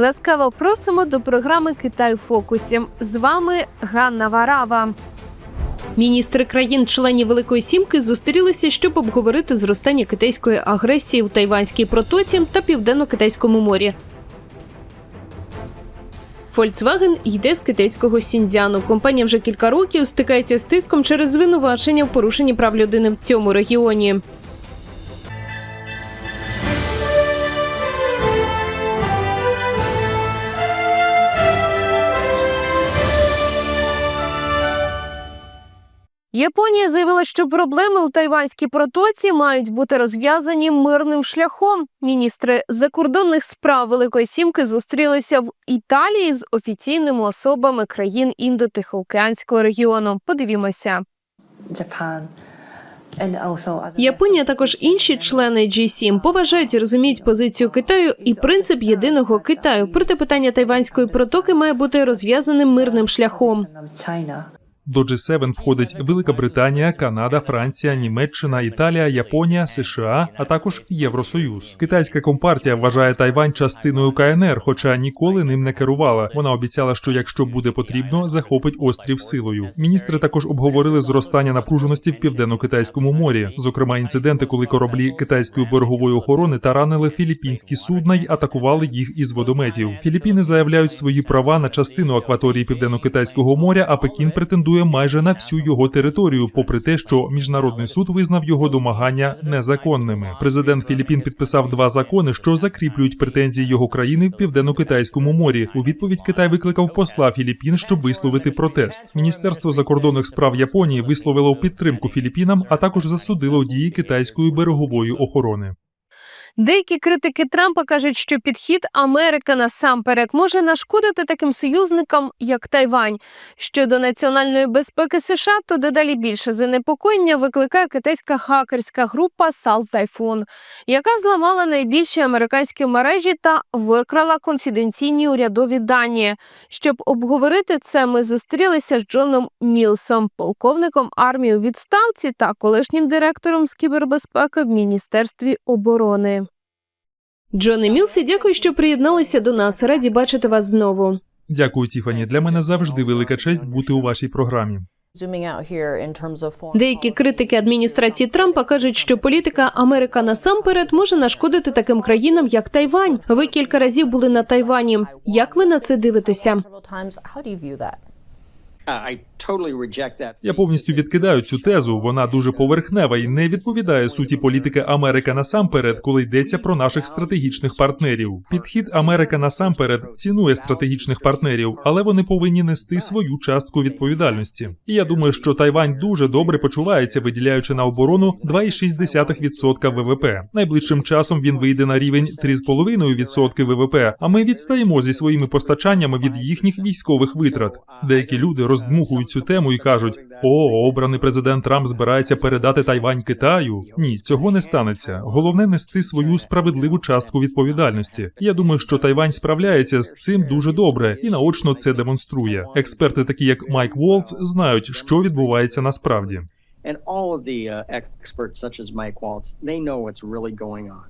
Ласкаво просимо до програми Китай у фокусі. З вами Ганна Варава. Міністри країн-членів Великої Сімки зустрілися, щоб обговорити зростання китайської агресії в Тайванській протоці та Південно-Китайському морі. Volkswagen йде з китайського Сіньцзяну. Компанія вже кілька років стикається з тиском через звинувачення в порушенні прав людини в цьому регіоні. Японія заявила, що проблеми у Тайванській протоці мають бути розв'язані мирним шляхом. Міністри закордонних справ Великої Сімки зустрілися в Італії з офіційними особами країн Індо-Тихоокеанського регіону. Подивімося. Japan Японія також інші члени G7 поважають і розуміють позицію Китаю і принцип єдиного Китаю. Проте питання тайванської протоки має бути розв'язаним мирним шляхом. До G7 входить Велика Британія, Канада, Франція, Німеччина, Італія, Японія, США, а також Євросоюз. Китайська компартія вважає Тайвань частиною КНР, хоча ніколи ним не керувала. Вона обіцяла, що якщо буде потрібно, захопить острів силою. Міністри також обговорили зростання напруженості в південно-китайському морі, зокрема інциденти, коли кораблі китайської берегової охорони таранили філіппінські судна й атакували їх із водометів. Філіппіни заявляють свої права на частину акваторії південно-китайського моря, а Пекін претендує майже на всю його територію, попри те, що міжнародний суд визнав його домагання незаконними. Президент Філіппін підписав два закони, що закріплюють претензії його країни в південно-китайському морі. У відповідь Китай викликав посла Філіппін, щоб висловити протест. Міністерство закордонних справ Японії висловило підтримку Філіппінам, а також засудило дії китайської берегової охорони. Деякі критики Трампа кажуть, що підхід Америка насамперед може нашкодити таким союзникам, як Тайвань. Щодо національної безпеки США, то дедалі більше занепокоєння викликає китайська хакерська група Salt Typhoon, яка зламала найбільші американські мережі та викрала конфіденційні урядові дані. Щоб обговорити це, ми зустрілися з Джоном Мілсом, полковником армії у відставці та колишнім директором з кібербезпеки в Міністерстві оборони. Джоне Мілсі, дякую, що приєдналися до нас. Раді бачити вас знову. Дякую, Тіфані. Для мене завжди велика честь бути у вашій програмі. Деякі критики адміністрації Трампа кажуть, що політика Америка насамперед може нашкодити таким країнам, як Тайвань. Ви кілька разів були на Тайвані. Як ви на це дивитеся? Я повністю відкидаю цю тезу. Вона дуже поверхнева і не відповідає суті політики Америка насамперед, коли йдеться про наших стратегічних партнерів. Підхід Америка насамперед цінує стратегічних партнерів, але вони повинні нести свою частку відповідальності. І я думаю, що Тайвань дуже добре почувається, виділяючи на оборону 2,6% ВВП. Найближчим часом він вийде на рівень 3,5% ВВП. А ми відстаємо зі своїми постачаннями від їхніх військових витрат. Деякі люди роздмухують цю тему і кажуть: о, обраний президент Трамп збирається передати Тайвань Китаю. Ні, цього не станеться. Головне нести свою справедливу частку відповідальності. Я думаю, що Тайвань справляється з цим дуже добре і наочно це демонструє. Експерти, такі як Майк Волц, знають, що відбувається насправді. And all of the uh, experts, such as Mike Waltz, they know what's really going on.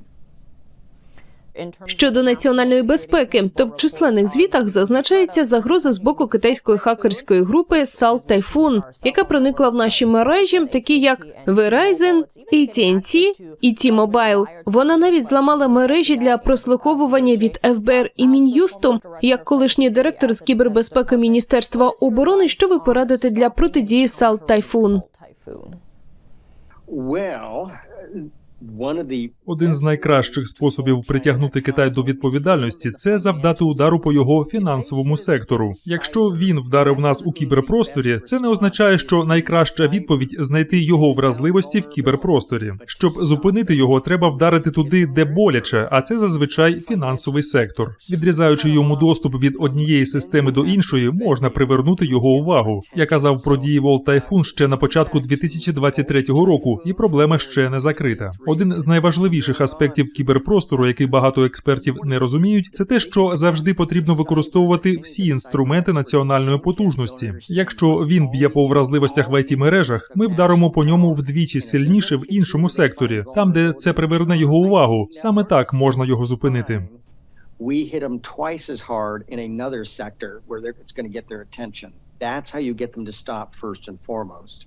Щодо національної безпеки, то в численних звітах зазначається загроза з боку китайської хакерської групи Salt Typhoon, яка проникла в наші мережі, такі як Verizon, AT&T і T-Mobile. Вона навіть зламала мережі для прослуховування від ФБР і Мін'юсту. Як колишній директор з кібербезпеки Міністерства оборони, що ви порадите для протидії Salt Typhoon? Well, Один з найкращих способів притягнути Китай до відповідальності це завдати удару по його фінансовому сектору. Якщо він вдарив нас у кіберпросторі, це не означає, що найкраща відповідь знайти його вразливості в кіберпросторі. Щоб зупинити його, треба вдарити туди, де боляче, а це зазвичай фінансовий сектор. Відрізаючи йому доступ від однієї системи до іншої, можна привернути його увагу. Я казав про дії Typhoon ще на початку 2023 року, і проблема ще не закрита. Один з найважливіших аспектів кіберпростору, який багато експертів не розуміють, це те, що завжди потрібно використовувати всі інструменти національної потужності. Якщо він б'є по вразливостях в it мережах, ми вдаримо по ньому вдвічі сильніше в іншому секторі, там де це приверне його увагу. Саме так можна його зупинити. we hit them twice as hard in another sector where it's going to get their attention. That's how you get them to stop first and foremost.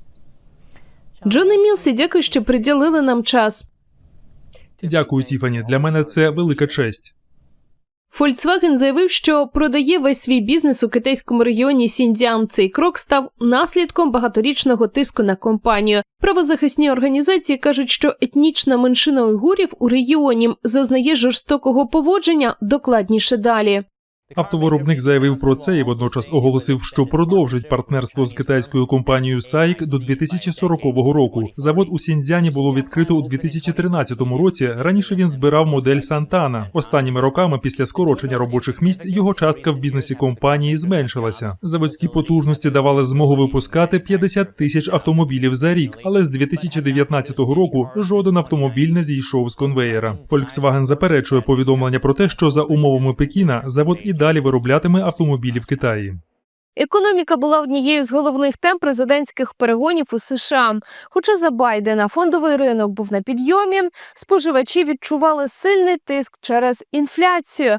Джоне Мілсі, дякую, що приділили нам час. Дякую, Тіфані. Для мене це велика честь. Volkswagen заявив, що продає весь свій бізнес у китайському регіоні Сіньцзян. Цей крок став наслідком багаторічного тиску на компанію. Правозахисні організації кажуть, що етнічна меншина уйгурів у регіоні зазнає жорстокого поводження. Докладніше далі. Автовиробник заявив про це і водночас оголосив, що продовжить партнерство з китайською компанією SAIC до 2040 року. Завод у Сіндзяні було відкрито у 2013 році. Раніше він збирав модель Сантана. Останніми роками, після скорочення робочих місць, його частка в бізнесі компанії зменшилася. Заводські потужності давали змогу випускати 50 тисяч автомобілів за рік, але з 2019 року жоден автомобіль не зійшов з конвеєра. Volkswagen заперечує повідомлення про те, що за умовами Пекіна завод і далі вироблятиме автомобілі в Китаї. Економіка була однією з головних тем президентських перегонів у США. Хоча за Байдена фондовий ринок був на підйомі, споживачі відчували сильний тиск через інфляцію.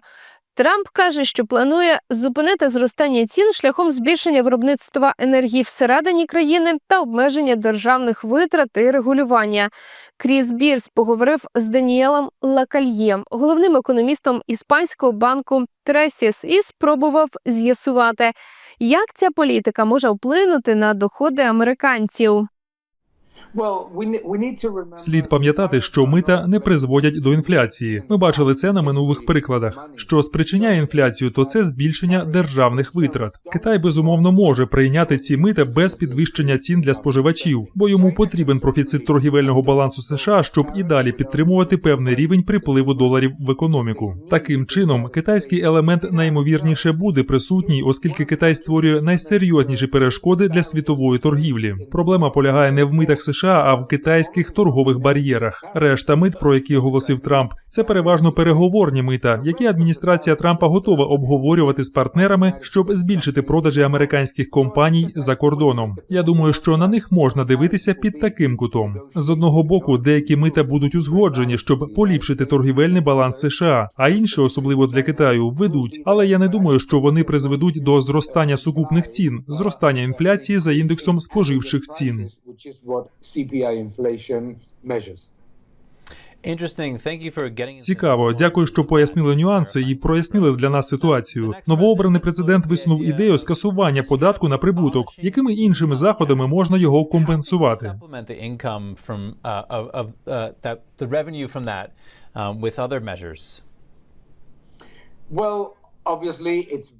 Трамп каже, що планує зупинити зростання цін шляхом збільшення виробництва енергії всередині країни та обмеження державних витрат і регулювання. Кріс Бірс поговорив з Даніелем Лакальєм, головним економістом іспанського банку Тресіс, і спробував з'ясувати, як ця політика може вплинути на доходи американців. Слід пам'ятати, що мита не призводять до інфляції. Ми бачили це на минулих прикладах. Що спричиняє інфляцію, то це збільшення державних витрат. Китай безумовно може прийняти ці мита без підвищення цін для споживачів, бо йому потрібен профіцит торгівельного балансу США, щоб і далі підтримувати певний рівень припливу доларів в економіку. Таким чином, китайський елемент найімовірніше буде присутній, оскільки Китай створює найсерйозніші перешкоди для світової торгівлі. Проблема полягає не в митах США, а в китайських торгових бар'єрах. Решта мит, про які оголосив Трамп, це переважно переговорні мита, які адміністрація Трампа готова обговорювати з партнерами, щоб збільшити продажі американських компаній за кордоном. Я думаю, що на них можна дивитися під таким кутом. З одного боку, деякі мита будуть узгоджені, щоб поліпшити торгівельний баланс США, а інші, особливо для Китаю, ведуть. Але я не думаю, що вони призведуть до зростання сукупних цін, зростання інфляції за індексом споживчих цін. CPI inflation measures. Interesting. Thank you for getting Цікаво, дякую, що пояснили нюанси і прояснили для нас ситуацію. Новообраний президент висунув ідею скасування податку на прибуток, якими іншими заходами можна його компенсувати. supplement the income from uh, uh, that the revenue from that with other measures. Well,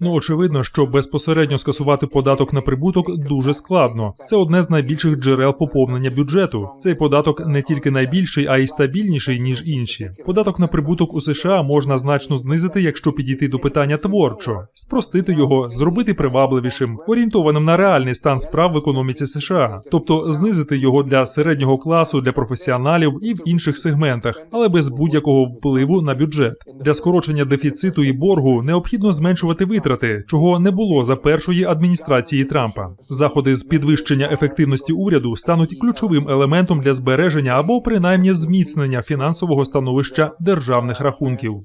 Ну очевидно, що безпосередньо скасувати податок на прибуток дуже складно. Це одне з найбільших джерел поповнення бюджету. Цей податок не тільки найбільший, а й стабільніший ніж інші. Податок на прибуток у США можна значно знизити, якщо підійти до питання творчо, спростити його, зробити привабливішим, орієнтованим на реальний стан справ в економіці США, тобто знизити його для середнього класу, для професіоналів і в інших сегментах, але без будь-якого впливу на бюджет. Для скорочення дефіциту і боргу необхідно зменшувати витрати, чого не було за першої адміністрації Трампа. Заходи з підвищення ефективності уряду стануть ключовим елементом для збереження або принаймні зміцнення фінансового становища державних рахунків.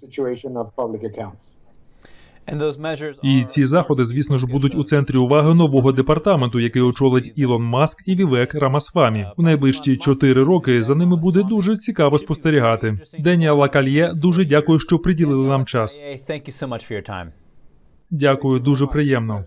І ці заходи, звісно ж, будуть у центрі уваги нового департаменту, який очолить Ілон Маск і Вівек Рамасвамі. У найближчі чотири роки за ними буде дуже цікаво спостерігати. Деніала Кальє, дуже дякую, що приділили нам час. Дякую, дуже приємно.